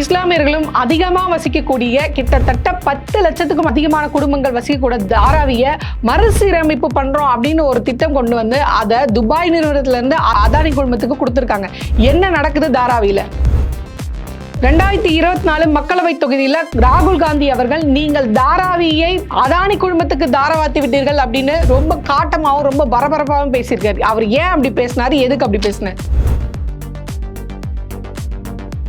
இஸ்லாமியர்களும் அதிகமா வசிக்கக்கூடிய கிட்டத்தட்ட பத்து லட்சத்துக்கும் அதிகமான குடும்பங்கள் வசிக்கக்கூடிய தாராவிய மறுசீரமைப்பு பண்றோம் அப்படின்னு ஒரு திட்டம் கொண்டு வந்து அதை துபாய் நிறுவனத்துல இருந்து அதானி குழுமத்துக்கு கொடுத்துருக்காங்க. என்ன நடக்குது தாராவியில? ரெண்டாயிரத்தி இருபத்தி நாலு மக்களவை தொகுதியில ராகுல் காந்தி அவர்கள் நீங்கள் தாராவியை அதானி குழுமத்துக்கு தாராவாத்தி விட்டீர்கள் அப்படின்னு ரொம்ப காட்டமாவும் ரொம்ப பரபரப்பாகவும் பேசியிருக்காரு. அவர் ஏன் அப்படி பேசினாரு? எதுக்கு அப்படி பேசினார்?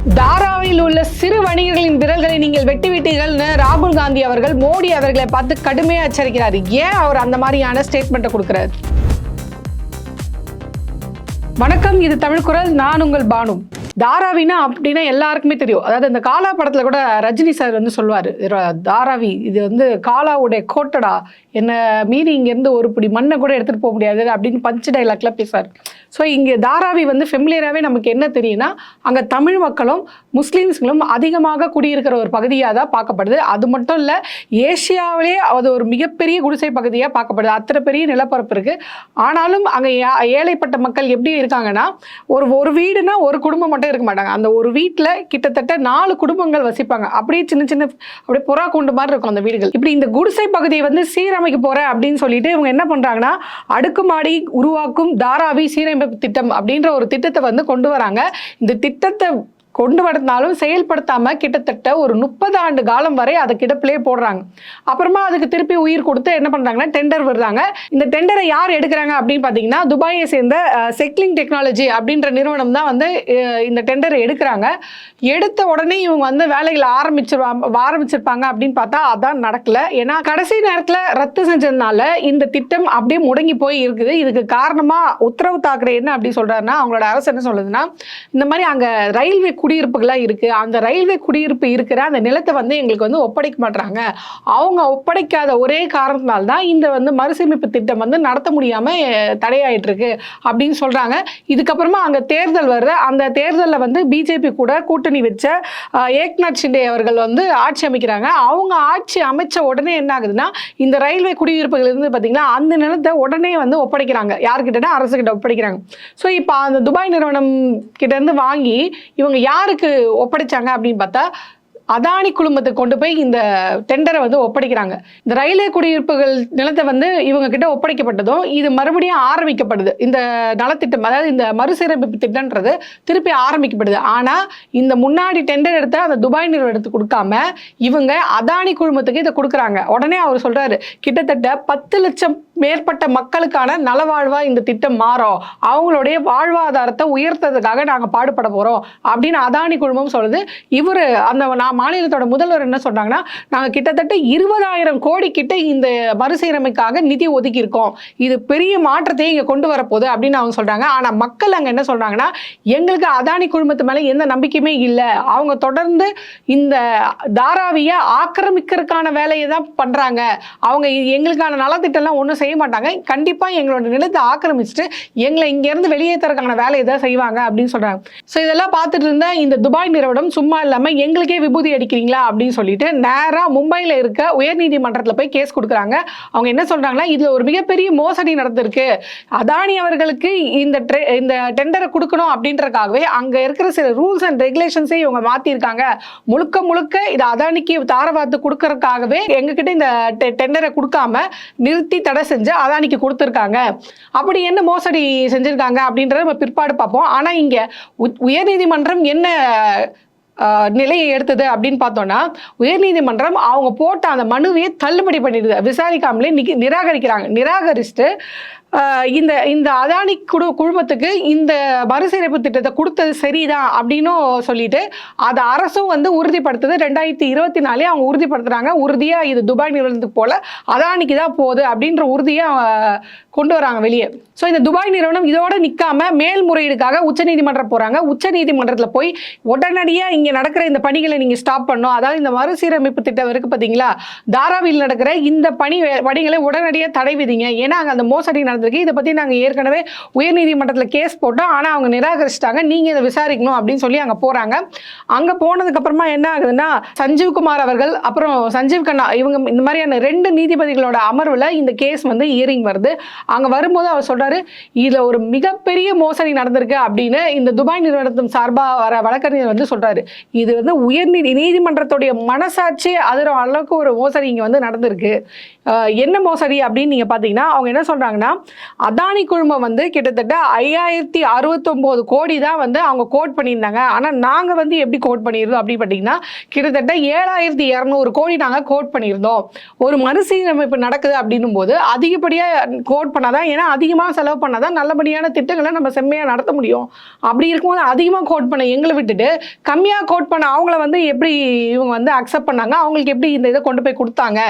தாராவில் உள்ள சிறு வணிகர்களின் விரல்களை நீங்கள் வெட்டிவிட்டீர்கள்னு ராகுல் காந்தி அவர்கள் மோடி அவர்களை பார்த்து கடுமையாக எச்சரிக்கிறார். ஏன் அவர் அந்த மாதிரியான ஸ்டேட்மெண்ட்டை கொடுக்கிறார்? வணக்கம் இது தமிழ் குரல். நான் உங்கள் பானு. தாராவினா அப்படின்னா எல்லாருக்குமே தெரியும். அதாவது இந்த காலா படத்துல கூட ரஜினி சார் வந்து சொல்லுவார் தாராவி இது வந்து காலாவுடைய கோட்டடா. என்ன மீறி இங்கேருந்து ஒரு பிடி மண்ணை கூட எடுத்துகிட்டு போக முடியாது அப்படின்னு பஞ்சு டைலாக்ல பேசுவார். ஸோ இங்கே தாராவி வந்து ஃபெமிலியராகவே நமக்கு என்ன தெரியும்னா அங்கே தமிழ் மக்களும் முஸ்லீம்ஸ்களும் அதிகமாக குடியிருக்கிற ஒரு பகுதியாக தான் பார்க்கப்படுது. அது மட்டும் இல்லை ஏசியாவிலே அது ஒரு மிகப்பெரிய குடிசை பகுதியாக பார்க்கப்படுது. அத்தனை பெரிய நிலப்பரப்பு இருக்குது ஆனாலும் அங்கே ஏழைப்பட்ட மக்கள் எப்படி இருக்காங்கன்னா ஒரு ஒரு வீடுனா ஒரு குடும்பம் மட்டும் இருக்க மாட்டாங்க. அந்த ஒரு வீட்டில் கிட்டத்தட்ட நாலு குடும்பங்கள் வசிப்பாங்க. அப்படியே சின்ன சின்ன அப்படியே புறா கொண்டு மாதிரி இருக்கும் அந்த வீடுகள். இப்படி இந்த குடிசை பகுதியை வந்து சீரமைக்க போகிறேன் அப்படின்னு சொல்லிட்டு இவங்க என்ன பண்ணுறாங்கன்னா அடுக்குமாடி உருவாக்கும் தாராவி சீரமைப்பு திட்டம் அப்படின்ற ஒரு திட்டத்தை வந்து கொண்டு வராங்க. இந்த திட்டத்தை கொண்டு வரதுனாலும் செயல்படுத்தாம கிட்டத்தட்ட ஒரு முப்பது ஆண்டு காலம் வரை அதை கிடப்பிலே போடுறாங்க. அப்புறமா அதுக்கு திருப்பி உயிர் கொடுத்து என்ன பண்றாங்கன்னா டெண்டர் வருதாங்க இந்த டெண்டரை யார் எடுக்கிறாங்க அப்படின்னு பார்த்தீங்கன்னா துபாயை சேர்ந்த செக்லிங் டெக்னாலஜி அப்படின்ற நிறுவனம் தான் வந்து இந்த டெண்டரை எடுக்கிறாங்க. எடுத்த உடனே இவங்க வந்து வேலைகளை ஆரம்பிச்சிருவாங்க ஆரம்பிச்சிருப்பாங்க அப்படின்னு பார்த்தா அதான் நடக்கல. ஏன்னா கடைசி நேரத்தில் ரத்து செஞ்சதுனால இந்த திட்டம் அப்படியே முடங்கி போய் இருக்குது. இதுக்கு காரணமா உத்தரவு தாக்கரே என்ன அப்படி சொல்றாருன்னா அவங்களோட அரசு என்ன சொல்லுதுன்னா இந்த மாதிரி அங்க ரயில்வே குடியிருப்புகள்லாம் இருக்குது அந்த ரயில்வே குடியிருப்பு இருக்கிற அந்த நிலத்தை வந்து எங்களுக்கு வந்து ஒப்படைக்க மாட்டுறாங்க அவங்க ஒப்படைக்காத ஒரே காரணத்தினால தான் இந்த வந்து மறுசீரமைப்பு திட்டம் வந்து நடத்த முடியாமல் தடையாயிட்டிருக்கு அப்படின்னு சொல்கிறாங்க இதுக்கப்புறமா அங்கே தேர்தல் வர்ற அந்த தேர்தலில் வந்து பிஜேபி கூட கூட்டணி வச்ச ஏக்நாத் ஷிண்டே அவர்கள் வந்து ஆட்சி அமைக்கிறாங்க. அவங்க ஆட்சி அமைச்ச உடனே என்ன ஆகுதுன்னா இந்த ரயில்வே குடியிருப்புகள் இருந்து பார்த்தீங்கன்னா அந்த நிலத்தை உடனே வந்து ஒப்படைக்கிறாங்க. யார்கிட்டனா அரசு கிட்ட ஒப்படைக்கிறாங்க. ஸோ இப்போ அந்த துபாய் நிறுவனம் கிட்டேருந்து வாங்கி இவங்க யாருக்கு ஒப்படைச்சாங்க அப்படின்னு பார்த்தா அதானி குழுமத்துக்கு கொண்டு போய் இந்த டெண்டரை வந்து ஒப்படைக்கிறாங்க. இந்த ரயில்வே குடியிருப்புகள் நிலத்தை வந்து இவங்க கிட்ட ஒப்படைக்கப்பட்டதும் இது மறுபடியும் ஆரம்பிக்கப்படுது. இந்த நலத்திட்டம் அதாவது இந்த மறுசீரமைப்பு திட்டம்ன்றது திருப்பி ஆரம்பிக்கப்படுது. ஆனால் இந்த முன்னாடி டெண்டர் எடுத்த அந்த துபாய் நிறுவனத்துக்கு கொடுக்காம இவங்க அதானி குழுமத்துக்கு இதை கொடுக்குறாங்க. உடனே அவர் சொல்றாரு கிட்டத்தட்ட பத்து லட்சம் மேற்பட்ட மக்களுக்கான நலவாழ்வா இந்த திட்டம் மாறும். அவங்களுடைய வாழ்வாதாரத்தை உயர்த்ததுக்காக நாங்க பாடுபட போறோம். அப்படின்னு அதானி குழுமம் சொல்லுது. இவர் அந்த நான் மாநிலத்தோட முதல்வர் என்ன சொன்னாங்கன்னா நாங்க கிட்டத்தட்ட இருபதாயிரம் கோடி கிட்ட இந்த மறுசீரமைக்காக நிதி ஒதுக்கி இருக்கோம் இது பெரிய மாற்றத்தை இங்க கொண்டு வரப்போகுது அப்படின்னு அவங்க சொல்றாங்க. ஆனா மக்கள் அங்க என்ன சொல்றாங்கன்னா எங்களுக்கு அதானி குழுமத்து மேல எந்த நம்பிக்கையுமே இல்லை. அவங்க தொடர்ந்து இந்த தாராவியை ஆக்கிரமிக்கிறதுக்கான வேலையை தான் பண்றாங்க. அவங்க எங்களுக்கான நலத்திட்டம்லாம் ஒன்றும் செய்ய மாட்டாங்க கண்டிப்பாக எங்களோட நிலத்தை ஆக்கிரமிச்சுட்டு எங்களை இங்கேருந்து வெளியேற்றுறதுக்கான வேலையை தான் செய்வாங்க அப்படின்னு சொல்றாங்க. ஸோ இதெல்லாம் பார்த்துட்டு இருந்தால் இந்த துபாய் நிறுவனம் சும்மா இல்லாமல் எங்களுக்கே விபூதி அடிக்கிறீங்களா அப்படின்னு சொல்லிட்டு நேராக மும்பையில் இருக்க உயர்நீதிமன்றத்தில் போய் கேஸ் கொடுக்குறாங்க. அவங்க என்ன சொல்றாங்கன்னா இதில் ஒரு மிகப்பெரிய மோசடி நடந்திருக்கு. அதானி அவர்களுக்கு இந்த இந்த டெண்டரை கொடுக்கணும் அப்படின்றதுக்காகவே அங்கே இருக்கிற சில ரூல்ஸ் அண்ட் ரெகுலேஷன்ஸே இவங்க மாற்றிருக்காங்க முழுக்க முழுக்க இது அதானிக்கு தாரவாத்து கொடுக்கறதுக்காகவே எங்ககிட்ட இந்த டெண்டரை கொடுக்காம நிறுத்தி தடை செஞ்சு அதானிக்கு கொடுத்துருக்காங்க. அப்படி என்ன மோசடி செஞ்சுருக்காங்க அப்படின்றத நம்ம பிற்பாடு பார்ப்போம். ஆனால் இங்கே உ- உயர்நீதிமன்றம் என்ன நிலையை எடுத்தது அப்படின்னு பார்த்தோன்னா உயர்நீதிமன்றம் அவங்க போட்ட அந்த மனுவையே தள்ளுபடி பண்ணிடுது. விசாரிக்காமலே நிராகரிக்கிறாங்க. நிராகரிச்சுட்டு இந்த இந்த அதானி குழு குழுமத்துக்கு இந்த மறுசீரமைப்பு திட்டத்தை கொடுத்தது சரிதான் அப்படின்னும் சொல்லிட்டு அதை அரசும் வந்து உறுதிப்படுத்துது. ரெண்டாயிரத்தி இருபத்தி நாலே அவங்க உறுதிப்படுத்துறாங்க. உறுதியாக இது துபாய் நிறுவனத்துக்கு போல அதானிக்கு தான் போகுது அப்படின்ற உறுதியாக கொண்டு வராங்க வெளியே. ஸோ இந்த துபாய் நிறுவனம் இதோட நிற்காம மேல்முறையீடுக்காக உச்சநீதிமன்றம் போகிறாங்க உச்சநீதிமன்றத்தில் போய் உடனடியாக இங்கே நடக்கிற இந்த பணிகளை நீங்கள் ஸ்டாப் பண்ணணும். அதாவது இந்த மறுசீரமைப்பு திட்டம் இருக்கு பார்த்தீங்களா தாராவில் நடக்கிற இந்த பணி பணிகளை உடனடியாக தடை விதிங்க. ஏன்னா அங்கே அந்த மோசடி நடந்து நடந்திருக்கு இதை பற்றி நாங்கள் ஏற்கனவே உயர்நீதிமன்றத்தில் கேஸ் போட்டோம். ஆனால் அவங்க நிராகரிச்சிட்டாங்க. நீங்கள் இதை விசாரிக்கணும் அப்படின்னு சொல்லி அங்கே போகிறாங்க அங்கே போனதுக்கப்புறமா என்ன ஆகுதுன்னா சஞ்சீவ் குமார் அவர்கள் அப்புறம் சஞ்சீவ் கண்ணா இவங்க இந்த மாதிரியான ரெண்டு நீதிபதிகளோட அமர்வில் இந்த கேஸ் வந்து இயரிங் வருது. அங்கே வரும்போது அவர் சொல்கிறாரு இதில் ஒரு மிகப்பெரிய மோசடி நடந்திருக்கு அப்படின்னு இந்த துபாய் நிறுவனத்தின் சார்பாக வர வழக்கறிஞர் வந்து சொல்கிறாரு இது வந்து உயர்நீதி நீதிமன்றத்துடைய மனசாட்சி அதிர அளவுக்கு ஒரு மோசடி இங்கே வந்து நடந்திருக்கு. என்ன மோசடி அப்படின்னு நீங்கள் பார்த்தீங்கன்னா அவங்க என்ன சொல்கிறாங்கன்னா அதானி குழுமம் வந்து கிட்டத்தட்ட ஐயாயிரத்தி அறுபத்தொம்போது கோடி தான் வந்து அவங்க கோட் பண்ணியிருந்தாங்க. ஆனால் நாங்கள் வந்து எப்படி கோட் பண்ணியிருந்தோம் அப்படின்னு பார்த்தீங்கன்னா கிட்டத்தட்ட ஏழாயிரத்தி இரநூறு கோடி நாங்கள் கோட் பண்ணியிருந்தோம். ஒரு மறுசீரமைப்பு நடக்குது அப்படின்னும் போது அதிகப்படியாக கோட் பண்ணாதான் ஏன்னா அதிகமாக செலவு பண்ணாதான் நல்லபடியான திட்டங்களை நம்ம செம்மையாக நடத்த முடியும். அப்படி இருக்கும்போது அதிகமாக கோட் பண்ண எங்களை விட்டுட்டு கம்மியாக கோட் பண்ண அவங்கள வந்து எப்படி இவங்க வந்து அக்செப்ட் பண்ணாங்க? அவங்களுக்கு எப்படி இந்த இதை கொண்டு போய் கொடுத்தாங்க?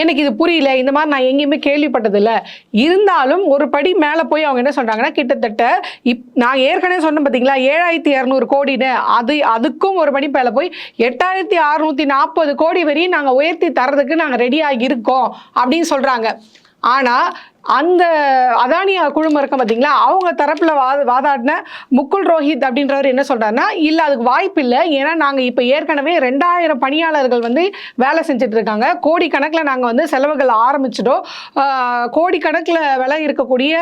எனக்கு இது புரியல இந்த மாதிரி நான் எங்கேயுமே கேள்விப்பட்டதில்லை. இருந்தாலும் ஒரு படி மேலே போய் அவங்க என்ன சொல்கிறாங்கன்னா கிட்டத்தட்ட இப் நான் ஏற்கனவே சொன்னேன் பார்த்தீங்களா ஏழாயிரத்தி இரநூறு கோடின்னு. அது அதுக்கும் ஒரு படி மேலே போய் எட்டாயிரத்தி அறுநூற்றி நாற்பது கோடி வரையும் நாங்கள் உயர்த்தி தரதுக்கு நாங்கள் ரெடியாக இருக்கோம் அப்படின்னு சொல்கிறாங்க ஆனால் அந்த அதானி குழுமம் இருக்க பார்த்தீங்களா அவங்க தரப்பில் வாத வாதாடின முக்குல் ரோஹித் அப்படின்றவர் என்ன சொல்கிறாருன்னா இல்லை அதுக்கு வாய்ப்பு இல்லை. ஏன்னா நாங்கள் இப்போ ஏற்கனவே ரெண்டாயிரம் பணியாளர்கள் வந்து வேலை செஞ்சுட்டு இருக்காங்க. கோடிக்கணக்கில் நாங்கள் வந்து செலவுகள் ஆரம்பிச்சிட்டோம். கோடிக்கணக்கில் விலை இருக்கக்கூடிய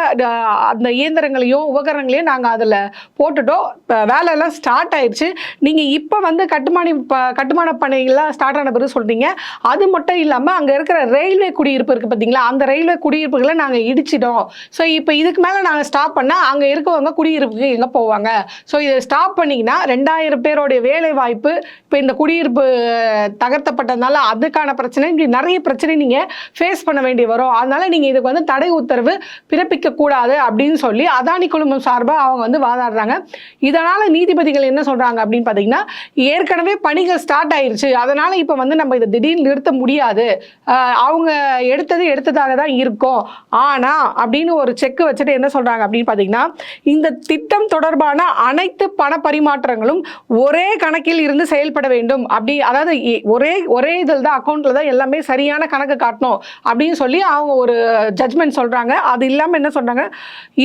அந்த இயந்திரங்களையும் உபகரணங்களையும் நாங்கள் அதில் போட்டுட்டோம். இப்போ வேலையெல்லாம் ஸ்டார்ட் ஆயிடுச்சு நீங்கள் இப்போ வந்து கட்டுமான ப கட்டுமான பணிகள்லாம் ஸ்டார்ட் ஆன பிறகு சொல்கிறீங்க அது மட்டும் இல்லாமல் அங்கே இருக்கிற ரயில்வே குடியிருப்பு இருக்குது பார்த்தீங்களா அந்த ரயில்வே குடியிருப்புகளை நாங்கள் இடிச்சிட்டோம். ஸோ இப்போ இதுக்கு மேலே நாங்கள் ஸ்டாப் பண்ணால் அங்கே இருக்கவங்க குடியிருப்புக்கு எங்கே போவாங்க? ஸோ இதை ஸ்டாப் பண்ணிங்கன்னா ரெண்டாயிரம் பேருடைய வேலை வாய்ப்பு இப்போ இந்த குடியிருப்பு தகர்த்தப்பட்டதுனால அதுக்கான பிரச்சனை இப்படி நிறைய பிரச்சனை நீங்கள் ஃபேஸ் பண்ண வேண்டி வரும். அதனால நீங்கள் இதுக்கு வந்து தடை உத்தரவு பிறப்பிக்க கூடாது அப்படின்னு சொல்லி அதானி குழுமம் சார்பாக அவங்க வந்து வாதாடுறாங்க. இதனால் நீதிபதிகள் என்ன சொல்கிறாங்க அப்படின்னு பார்த்தீங்கன்னா ஏற்கனவே பணிகள் ஸ்டார்ட் ஆயிடுச்சு அதனால் இப்போ வந்து நம்ம இதை திடீர்னு நிறுத்த முடியாது. அவங்க எடுத்தது எடுத்ததாக தான் இருக்கும். ஆனால் அப்படின்னு ஒரு செக் வச்சுட்டு என்ன சொல்கிறாங்க அப்படின்னு பார்த்தீங்கன்னா இந்த திட்டம் தொடர்பான அனைத்து பண பரிமாற்றங்களும் ஒரே கணக்கில் இருந்து செயல்பட வேண்டும். அப்படி அதாவது ஒரே ஒரே இதில் தான் அக்கௌண்ட்டில் தான் எல்லாமே சரியான கணக்கு காட்டணும் அப்படின்னு சொல்லி அவங்க ஒரு ஜட்மெண்ட் சொல்கிறாங்க அது இல்லாமல் என்ன சொல்கிறாங்க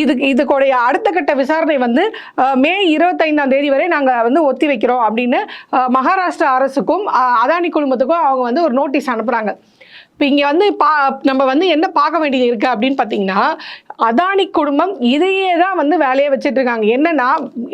இதுக்கு இதுக்குடைய அடுத்த கட்ட விசாரணை வந்து மே இருபத்தைந்தாம் தேதி வரை நாங்கள் வந்து ஒத்தி வைக்கிறோம் அப்படின்னு மகாராஷ்டிரா அரசுக்கும் அதானி குழுமத்துக்கும் அவங்க வந்து ஒரு நோட்டீஸ் அனுப்புகிறாங்க இப்போ இங்கே வந்து பா நம்ம வந்து என்ன பார்க்க வேண்டியது இருக்குது அப்படின்னு பார்த்தீங்கன்னா அதானி குடும்பம் இதையே தான் வந்து வேலையை வச்சுட்டு இருக்காங்க. என்னன்னா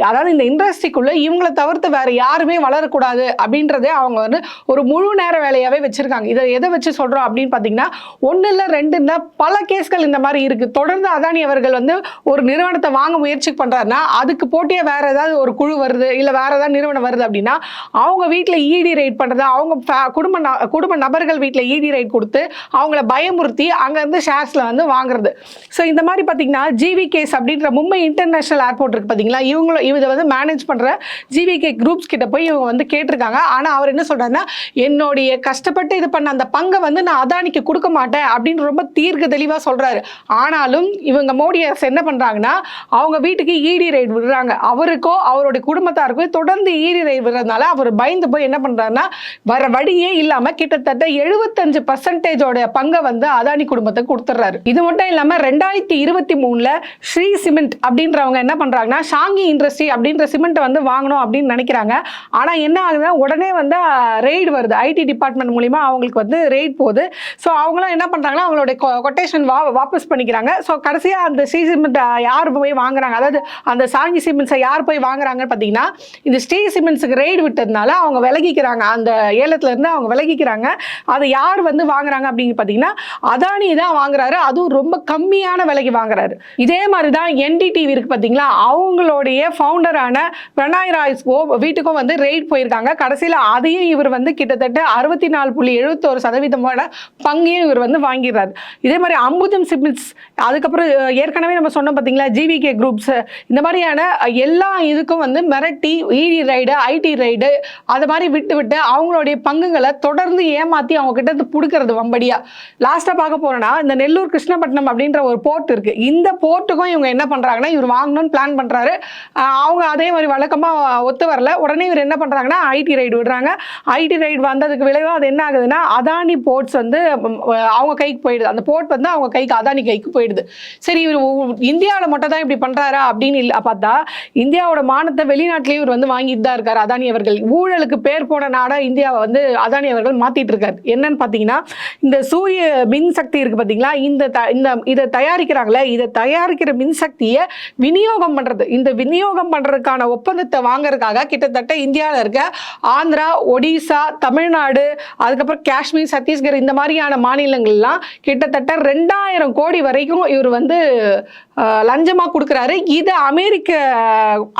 அதாவது இந்த இண்டஸ்ட்ரிக்குள்ள இவங்களை தவிர்த்து வேற யாருமே வளரக்கூடாது அப்படின்றதே அவங்க வந்து ஒரு முழு நேர வேலையாகவே வச்சுருக்காங்க. இதை எதை வச்சு சொல்கிறோம் அப்படின்னு பார்த்தீங்கன்னா ஒன்று இல்லை ரெண்டு இல்லை பல கேஸ்கள் இந்த மாதிரி இருக்குது தொடர்ந்து அதானி அவர்கள் வந்து ஒரு நிறுவனத்தை வாங்க முயற்சி பண்ணுறாருன்னா அதுக்கு போட்டியாக வேற ஏதாவது ஒரு குழு வருது இல்லை வேற ஏதாவது நிறுவனம் வருது அப்படின்னா அவங்க வீட்டில் இடி ரைட் பண்ணுறது அவங்க குடும்ப ந- குடும்ப நபர்கள் வீட்டில் இடி ரைட் கொடுத்து அவங்கள பயமுறுத்தி அங்கேருந்து ஷேர்ஸில் வந்து வாங்குறது. ஸோ இந்த மாதிரி மாதிரி பார்த்தீங்கன்னா ஜிவிகேஸ் அப்படின்ற மும்பை இன்டர்நேஷனல் ஏர்போர்ட் இருக்குது பார்த்தீங்களா இவங்களும் இதை வந்து மேனேஜ் பண்ணுற ஜிவிகே குரூப்ஸ் கிட்ட போய் இவங்க வந்து கேட்டிருக்காங்க. ஆனால் அவர் என்ன சொல்கிறாருன்னா என்னுடைய கஷ்டப்பட்டு இது பண்ண அந்த பங்கை வந்து நான் அதானிக்கு கொடுக்க மாட்டேன் அப்படின்னு ரொம்ப தீர்க்க தெளிவாக சொல்கிறாரு ஆனாலும் இவங்க மோடி அரசு என்ன பண்ணுறாங்கன்னா அவங்க வீட்டுக்கு ஈடி ரைட் விடுறாங்க. அவருக்கோ அவருடைய குடும்பத்தாருக்கோ தொடர்ந்து ஈடி ரைட் விடுறதுனால அவர் பயந்து போய் என்ன பண்ணுறாருன்னா வர வழியே இல்லாமல் கிட்டத்தட்ட எழுபத்தஞ்சு பர்சன்டேஜோட பங்கை வந்து அதானி குடும்பத்துக்கு கொடுத்துட்றாரு. இது மட்டும் இல்லாமல் ரெண்டாயிரத்தி இருபத்தி மூணுல ஸ்ரீ சிமெண்ட் அப்படின்றவங்க என்ன பண்றாங்கன்னா ஷாங்கி இண்டஸ்ட்ரி அப்படின்ற சிமெண்ட்டை வந்து வாங்கணும் அப்படின்னு நினைக்கிறாங்க. ஆனா என்ன ஆகுதுன்னா உடனே வந்து ரெய்டு வருது. ஐடி டிபார்ட்மெண்ட் மூலிமா அவங்களுக்கு வந்து ரெய்ட் போகுது. ஸோ அவங்களாம் என்ன பண்றாங்கன்னா அவங்களுடைய கொட்டேஷன் வா வாபஸ் பண்ணிக்கிறாங்க. ஸோ கடைசியாக அந்த ஸ்ரீ சிமெண்ட் யார் போய் வாங்குறாங்க? அதாவது அந்த ஷாங்கி சிமெண்ட்ஸை யார் போய் வாங்குறாங்கன்னு பார்த்தீங்கன்னா இந்த ஸ்ரீ சிமெண்ட்ஸுக்கு ரெய்டு விட்டதுனால அவங்க விலகிக்கிறாங்க. அந்த ஏலத்துல இருந்து அவங்க விலகிக்கிறாங்க. அதை யார் வந்து வாங்குறாங்க அப்படின்னு பார்த்தீங்கன்னா அதானி தான் வாங்குறாரு. அதுவும் ரொம்ப கம்மியான விலைக்கு வாங்குறாரு. இதே மாதிரி தான் என்டிடிவி இருக்கு பார்த்தீங்களா அவங்களுடைய ஃபவுண்டரான பிரணாய் ராய்ஸ்கோ வீட்டுக்கும் வந்து ரெய்ட் போயிருக்காங்க. கடைசியில் அதையும் இவர் வந்து கிட்டத்தட்ட அறுபத்தி நாலு புள்ளி எழுபத்தோரு சதவீதமான பங்கையும் இவர் வந்து வாங்கிடுறாரு. இதே மாதிரி அம்புதம் சிமெண்ட்ஸ் அதுக்கப்புறம் ஏற்கனவே நம்ம சொன்னோம் பார்த்தீங்களா ஜிவிகே குரூப்ஸ் இந்த மாதிரியான எல்லா இதுக்கும் வந்து மிரட்டி இடி ரைடு ஐடி ரைடு அது மாதிரி விட்டு விட்டு அவங்களுடைய பங்குகளை தொடர்ந்து ஏமாற்றி அவங்க கிட்ட இருந்து பிடுக்கிறது வம்படியா. லாஸ்ட்டாக பார்க்க போறோம்னா இந்த நெல்லூர் கிருஷ்ணப்பட்டினம் அப்படின்ற ஒரு போர்ட் இருக்கு. இருக்கு. இந்த போர்ட்டுக்கும் இவங்க என்ன பண்றாங்கன்னா இவர் வாங்கணும்னு பிளான் பண்றாரு. அவங்க அதே மாதிரி வழக்கமா ஒத்து வரல. உடனே இவர் என்ன பண்றாங்கன்னா ஐடி ரைடு விடுறாங்க. ஐடி ரைடு வந்ததுக்கு விளைவாக அது என்ன ஆகுதுன்னா அதானி போர்ட்ஸ் வந்து அவங்க கைக்கு போயிடுது. அந்த போர்ட் வந்து அவங்க கைக்கு அதானி கைக்கு போயிடுது. சரி இவர் இந்தியாவில் மட்டும் தான் இப்படி பண்றாரா அப்படின்னு இல்லை பார்த்தா இந்தியாவோட மானத்தை வெளிநாட்டிலேயே இவர் வந்து வாங்கிட்டு தான் இருக்காரு அதானி அவர்கள். ஊழலுக்கு பேர் போன நாடா இந்தியாவை வந்து அதானி அவர்கள் மாத்திட்டு இருக்காரு. என்னன்னு பார்த்தீங்கன்னா இந்த சூரிய மின்சக்தி இருக்கு பார்த்தீங்களா இந்த த- இந்த இதை தயாரிக்கிறாங்க தயாரிக்கிறாங்களே இதை தயாரிக்கிற மின்சக்தியை விநியோகம் பண்றது. இந்த விநியோகம் பண்றதுக்கான ஒப்பந்தத்தை வாங்குறதுக்காக கிட்டத்தட்ட இந்தியாவில் இருக்க ஆந்திரா ஒடிசா தமிழ்நாடு அதுக்கப்புறம் காஷ்மீர் சத்தீஸ்கர் இந்த மாதிரியான மாநிலங்கள்லாம் கிட்டத்தட்ட ரெண்டாயிரம் கோடி வரைக்கும் இவர் வந்து லஞ்சமாக லஞ்சமா கொடுக்குறாரு. இது அமெரிக்க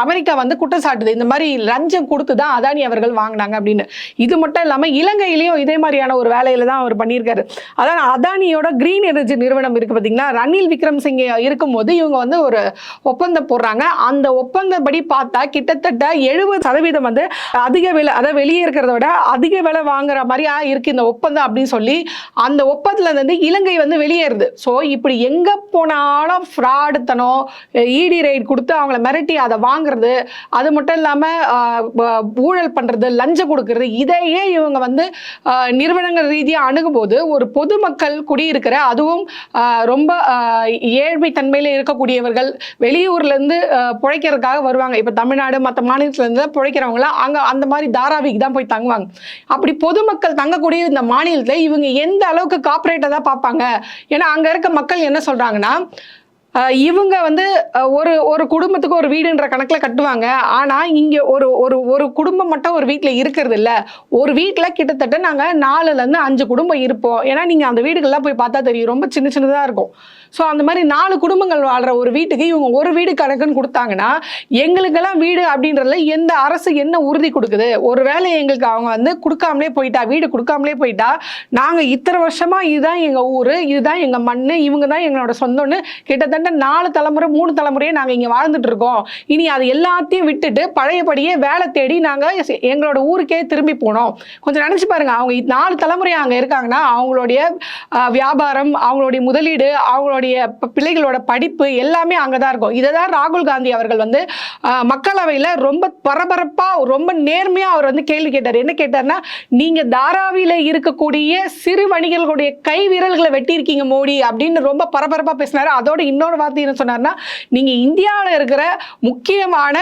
அமெரிக்கா வந்து குற்றம் சாட்டுது இந்த மாதிரி லஞ்சம் கொடுத்து தான் அதானி அவர்கள் வாங்கினாங்க அப்படின்னு. இது மட்டும் இல்லாமல் இலங்கையிலையும் இதே மாதிரியான ஒரு வேலையில தான் அவர் பண்ணியிருக்காரு. அதான் அதானியோட கிரீன் எனர்ஜி நிறுவனம் இருக்கு பார்த்தீங்கன்னா ரணில் விக்ரம் சிங் இருக்கும்போது இவங்க வந்து ஒரு ஒப்பந்தம் போடுறாங்க. அந்த ஒப்பந்தப்படி பார்த்தா கிட்டத்தட்ட எழுபது சதவீதம் வந்து அதிக விலை அதாவது வெளியே இருக்கிறத விட அதிக விலை வாங்குற மாதிரியா இருக்குது இந்த ஒப்பந்தம் அப்படின்னு சொல்லி அந்த ஒப்பந்தத்துலேருந்து இலங்கை வந்து வெளியேறுது. ஸோ இப்படி எங்கே போனாலும் ஃப்ராடுத்தனம் இடி ரைட் கொடுத்து அவங்கள மிரட்டி அதை வாங்குறது அது மட்டும் இல்லாமல் ஊழல் பண்ணுறது லஞ்சம் கொடுக்கறது இதையே இவங்க வந்து நிறுவனங்கள் ரீதியாக அணுகும்போது ஒரு பொதுமக்கள் குடியிருக்கிற அதுவும் ரொம்ப ஏழ்மை தன்மையில் இருக்கக்கூடியவர்கள் வெளியூர்லேருந்து பிழைக்கிறதுக்காக வருவாங்க. இப்போ தமிழ்நாடு மற்ற மாநிலத்துலேருந்து தான் பிழைக்கிறவங்களாம் அங்கே அந்த மாதிரி தாராவிக்கு தான் போய் தங்குவாங்க. அப்படி பொதுமக்கள் தங்கக்கூடிய இந்த மாநிலத்தை இவங்க எந்த அளவுக்கு காப்பரேட்டை தான் பார்ப்பாங்க? ஏன்னா அங்கே இருக்க மக்கள் என்ன சொல்கிறாங்கன்னா இவங்க வந்து ஒரு ஒரு குடும்பத்துக்கு ஒரு வீடுன்ற கணக்கில் கட்டுவாங்க. ஆனால் இங்கே ஒரு ஒரு ஒரு குடும்பம் மட்டும் ஒரு வீட்டில் இருக்கிறது இல்லை. ஒரு வீட்டில் கிட்டத்தட்ட நாங்கள் நாலுலேருந்து அஞ்சு குடும்பம் இருப்போம். ஏன்னா நீங்கள் அந்த வீடுகள்லாம் போய் பார்த்தா தெரியும். ரொம்ப சின்ன சின்னதாக இருக்கும். ஸோ அந்த மாதிரி நாலு குடும்பங்கள் வாழ்கிற ஒரு வீட்டுக்கு இவங்க ஒரு வீடு கணக்குன்னு கொடுத்தாங்கன்னா எங்களுக்கெல்லாம் வீடு அப்படின்றதுல எந்த அரசு என்ன உறுதி கொடுக்குது? ஒரு வேளை எங்களுக்கு அவங்க வந்து கொடுக்காமலே போயிட்டா வீடு கொடுக்காமலே போயிட்டா நாங்கள் இத்தனை வருஷமாக இதுதான் எங்கள் ஊர் இதுதான் எங்கள் மண் இவங்க தான் எங்களோட சொந்தம்னு கிட்டத்தட்ட நாலு தலைமுறை மூணு தலைமுறையே நாங்கள் இங்கே வாழ்ந்துட்டு இருக்கோம். இனி அது எல்லாத்தையும் விட்டுட்டு பழையபடியே வேலை தேடி நாங்கள் எங்களோட ஊருக்கே திரும்பி போனோம். கொஞ்சம் நினச்சி பாருங்கள் அவங்க நாலு தலைமுறை அங்கே இருக்காங்கன்னா அவங்களுடைய வியாபாரம் அவங்களுடைய முதலீடு அவங்களுடைய ப- பிள்ளைகளோட படிப்பு எல்லாமே அங்கே தான் இருக்கும். இதை தான் ராகுல் காந்தி அவர்கள் வந்து மக்களவையில் ரொம்ப பரபரப்பாக ரொம்ப நேர்மையாக அவர் வந்து கேள்வி கேட்டார். என்ன கேட்டார்னா நீங்கள் தாராவியில் இருக்கக்கூடிய சிறு வணிகர்களுடைய கை விரல்களை வெட்டியிருக்கீங்க மோடி அப்படின்னு ரொம்ப பரபரப்பாக பேசினார். அதோட இன்னொரு வார்த்தை என்ன சொன்னார்னா நீங்கள் இந்தியாவில் இருக்கிற முக்கியமான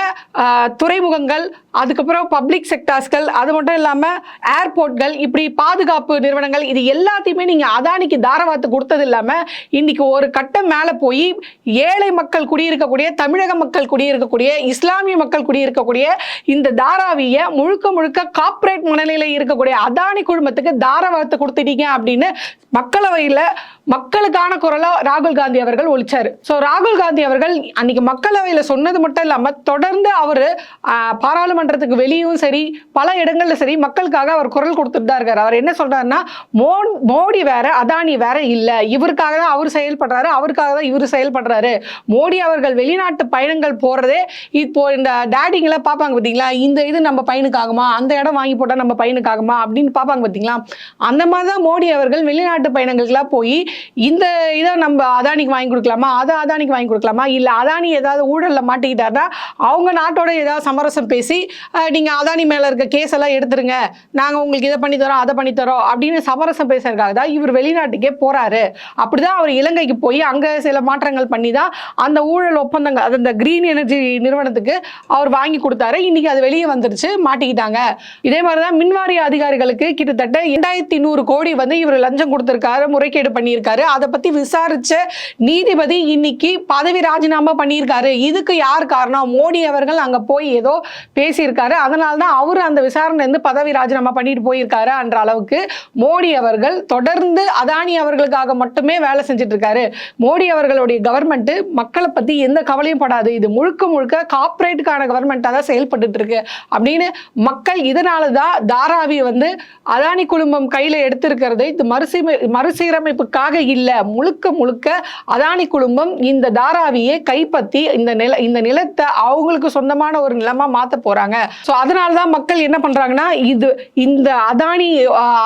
துறைமுகங்கள் அதுக்கப்புறம் பப்ளிக் செக்டார்ஸ்கள் அது மட்டும் இல்லாமல் ஏர்போர்ட்கள் இப்படி பாதுகாப்பு நிறுவனங்கள் இது எல்லாத்தையுமே நீங்கள் அதானிக்கு தாரவாத்து கொடுத்தது இல்லாமல் இன்னைக்கு ஒரு கட்டம் மேலே போய் ஏழை மக்கள் குடியிருக்கக்கூடிய தமிழக மக்கள் குடியிருக்கக்கூடிய இஸ்லாமிய மக்கள் குடியிருக்கக்கூடிய இந்த தாராவிய முழுக்க முழுக்க கார்ப்பரேட் மனநிலையில் இருக்கக்கூடிய அதானி குழுமத்துக்கு தாரவாத்து கொடுத்துட்டீங்க அப்படின்னு மக்களவையில் மக்களுக்கான குரலா ராகுல் காந்தி அவர்கள் ஒழிச்சாரு ஸோ ராகுல் காந்தி அவர்கள் அன்னைக்கு மக்களவையில் சொன்னது மட்டும் இல்லாமல் தொடர்ந்து அவர் பாராளுமன்றத்துக்கு வெளியும் சரி பல இடங்களில் சரி மக்களுக்காக அவர் குரல் கொடுத்துட்டு தான் இருக்காரு. அவர் என்ன சொல்றாருன்னா மோ மோடி வேற அதானி வேற இல்லை. இவருக்காக தான் அவர் செயல்படுறாரு அவருக்காக தான் இவர் செயல்படுறாரு. மோடி அவர்கள் வெளிநாட்டு பயணங்கள் போறதே இப்போ இந்த டேடிங்கெல்லாம் பார்ப்பாங்க பார்த்தீங்களா இந்த இது நம்ம பையனுக்காகுமா? அந்த இடம் வாங்கி போட்டால் நம்ம பையனுக்காகுமா? அப்படின்னு பார்ப்பாங்க பார்த்தீங்களா அந்த மாதிரி தான் மோடி அவர்கள் வெளிநாட்டு பயணங்களுக்குலாம் போய் இந்த இதை நம்ம அதானிக்கு வாங்கி கொடுக்கலாமா? அதை அதானிக்கு வாங்கி கொடுக்கலாமா? இல்லை அதானி ஏதாவது ஊழலில் மாட்டிக்கிட்டாருன்னா அவங்க நாட்டோட ஏதாவது சமரசம் பேசி நீங்கள் அதானி மேலே இருக்க கேஸ் எல்லாம் எடுத்துருங்க. நாங்கள் உங்களுக்கு இதை பண்ணி தரோம் அதை பண்ணி தரோம் அப்படின்னு சமரசம் பேசுறதுக்காக தான் இவர் வெளிநாட்டுக்கே போறாரு. அப்படிதான் அவர் இலங்கைக்கு போய் அங்கே சில மாற்றங்கள் பண்ணி தான் அந்த ஊழல் ஒப்பந்தங்கள் அது அந்த க்ரீன் எனர்ஜி நிறுவனத்துக்கு அவர் வாங்கி கொடுத்தாரு. இன்னைக்கு அது வெளியே வந்துருச்சு மாட்டிக்கிட்டாங்க. இதே மாதிரி தான் மின்வாரிய அதிகாரிகளுக்கு கிட்டத்தட்ட இரண்டாயிரத்தி நூறு கோடி வந்து இவர் லஞ்சம் கொடுத்துருக்காரு முறைகேடு பண்ணியிருக்காரு. அதை பற்றி விசாரிச்ச நீதிபதி இன்னைக்கு பதவி ராஜினாமா பண்ணியிருக்காரு. இதுக்கு யார் காரணம்? மோடி அவர்கள் அங்கே போய் ஏதோ பேசியிருக்காரு. அதனால தான் அவர் அந்த விசாரணை இருந்து பதவி ராஜினாமா பண்ணிட்டு போயிருக்காரு என்ற அளவுக்கு மோடி அவர்கள் தொடர்ந்து அதானி அவர்களுக்காக மட்டுமே வேலை செஞ்சுட்டு இருக்காரு மோடி அவர்களுடைய கவர்மெண்ட் மக்களை பற்றி எந்த கவலையும் படாது. இது முழுக்க முழுக்க கார்பரேட்டுக்கான கவர்மெண்ட்டாக தான் செயல்பட்டு இருக்கு அப்படின்னு மக்கள் இதனால தான் தாராவி வந்து அதானி குழுமம் கையில் எடுத்திருக்கிறது இது மறுசீமை மறுசீரமைப்புக்காக ஆக இல்லை. முழுக்க முழுக்க அதானி குடும்பம் இந்த தாராவியை கைப்பற்றி இந்த நில இந்த நிலத்தை அவங்களுக்கு சொந்தமான ஒரு நிலமாக மாற்ற போகிறாங்க ஸோ அதனால தான் மக்கள் என்ன பண்ணுறாங்கன்னா இது இந்த அதானி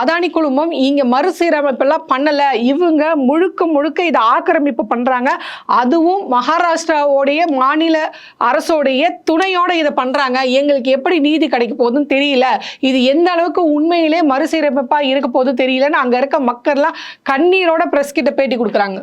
அதானி குழுமம் இங்கே மறுசீரமைப்பெல்லாம் பண்ணலை. இவங்க முழுக்க முழுக்க இதை ஆக்கிரமிப்பு பண்ணுறாங்க அதுவும் மகாராஷ்டிராவோடைய மாநில அரசோடைய துணையோட இதை பண்ணுறாங்க எங்களுக்கு எப்படி நீதி கிடைக்க போகுதுன்னு தெரியல. இது எந்த அளவுக்கு உண்மையிலே மறுசீரமைப்பாக இருக்க போதும் தெரியலன்னு அங்கே இருக்க மக்கள்லாம் கண்ணீரோட பிரஸ் கிட்ட பேட்டி கொடுக்குறாங்க.